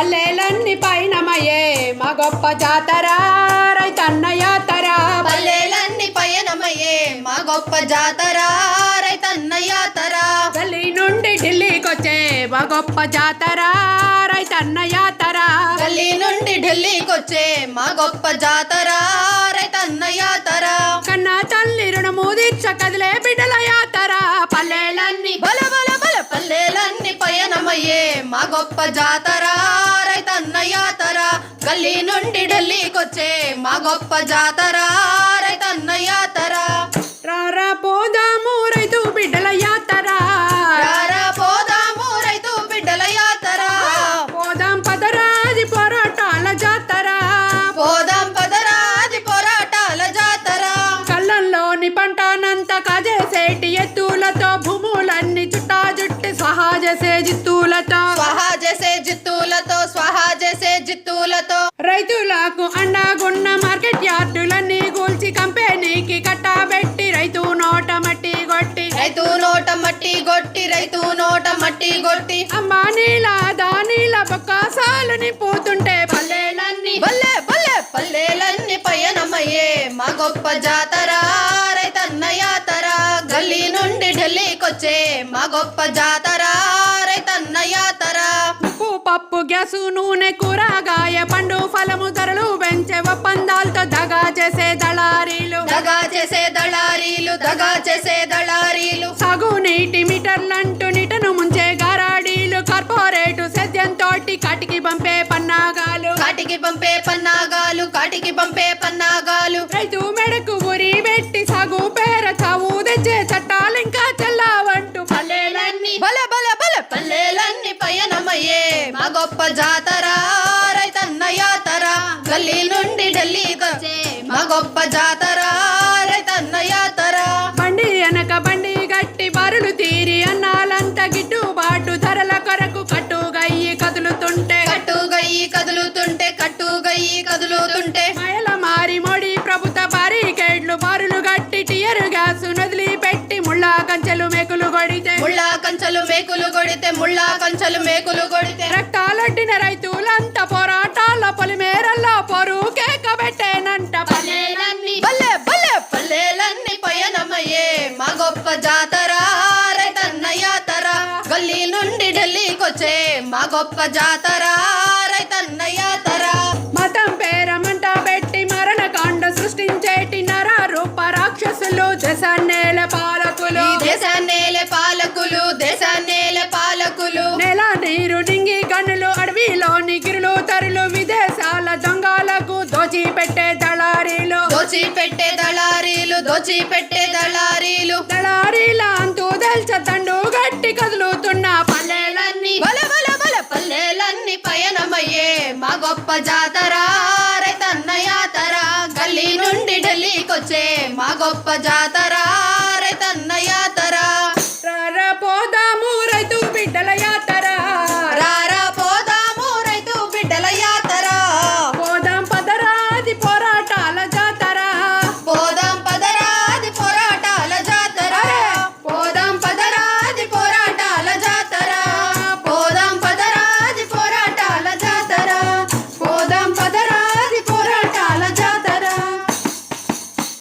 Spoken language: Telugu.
పల్లెలన్నీ పైనమయ్యే మా గొప్ప జాతర రైతన్న యాతర. పల్లెలన్నీ పయనమయ్యే మా గొప్ప జాతర రైతన్న యాతర. గల్లీ నుండి ఢిల్లీకొచ్చే మా గొప్ప జాతర రైతన్న యాతర. గల్లీ నుండి ఢిల్లీకొచ్చే మా గొప్ప జాతర రైతన్న యాతర. కన్నా తల్లి రుణము దీక్ష కదిలే బిడ్డల యాతర. పల్లెలన్నీ బల బల బల పల్లెలన్నీ పయనమయ్యే మా గొప్ప జాతర రైతన్న యాతర గల్లీ నుండి ఢిల్లీకొచ్చే మా గొప్ప జాతర రైతన్న యాతర రారా పోదాము రైతు బిడ్డల యాతర. రారా పోదాము రైతు బిడ్డల యాతర. పోదాం పదరాది పోరాటాల జాతర. పోదాం పదరాది పోరాటాల జాతర. కళ్ళంలోని పంటనంత కాజేసేటి ఎత్తులతో భూములన్నీ చుట్టా జుట్టి స్వహా చేసే రైతులకు అండాగున్న మార్కెట్ యార్డులన్నీ కూల్చి కంపెనీకి కట్టబెట్టి రైతు నోట మట్టి కొట్టి. రైతు నోట మట్టి గొట్టి రైతు నోట మట్టి గొట్టి అమ్మా నీల దానిల బొక్కసాలు నింపుతుంటే పల్లెలన్నీ. బల్లె బల్లె పల్లెలన్నీ పయనమయ్యే మా గొప్ప జాతర రైతన్న యాతర. గల్లీ నుండి ఢిల్లీకొచ్చే మా గొప్ప జాతర రైతన్న యాతర. పప్పు గ్యాసు నూనె కూరగాయ పండు ఫలము ధరలు పెంచే ఒప్పందాలతో దగా చేసే దళారీలు. దగా చేసే దళారీలు దగా చేసే దళారీలు. సాగు నీటి మీటర్లంటూ నీటను ముంచే గారాడీలు. కార్పొరేటు సేద్యంతోటి కాటికి పంపే పన్నాగాలు. కాటికి పంపే పన్నాగాలు కాటికి పంపే పన్నాగాలు. రైతు మెడకు ఉరి పెట్టి సాగు పేర చావు తెచ్చే చట్టాలు ఇంకా గొప్ప జాతర రైతన్న యాతర బండి బండి గట్టి బరులు తీరి అన్నాలంత గిట్టుబాటు ధరల కొరకు కట్టుగయ్యి కదులుతుంటే. కదులుతుంటే కదులుతుంటే. మాయల మారి మోడి ప్రభుత్వ బారికేడ్లు బారులు గట్టి టియరు గ్యాస్ నదిలి పెట్టి ముళ్ళా కంచెలు మేకులు కొడితే. ముళ్ళా కంచెలు మేకులు కొడితే ముళ్ళా కంచెలు మేకులు కొడితే. రక్తాలొడ్డిన రైతులంతా మా గొప్ప జాతర రైతన్న యాతర గల్లీ నుండి ఢిల్లీకొచ్చే మా గొప్ప జాతర రైతన్న యాతర మతం పేరమంట పెట్టి మరణకాండ సృష్టించేటి నర రూప రాక్షసులు దేశాన్నేల పాలకులు దళారీలు దోచి పెట్టే దళారీలు దోచి పెట్టే దళారీలు. దళారీల అంతు తెల్చ దండు గట్టి కదులుతున్న పల్లెలన్నీ. బల బల బల పల్లెలన్నీ పయనమయ్యే మా గొప్ప జాతర రైతన్న యాతర. గల్లీ నుండి ఢిల్లీకొచ్చే మా గొప్ప జాతర రైతన్న యాతర.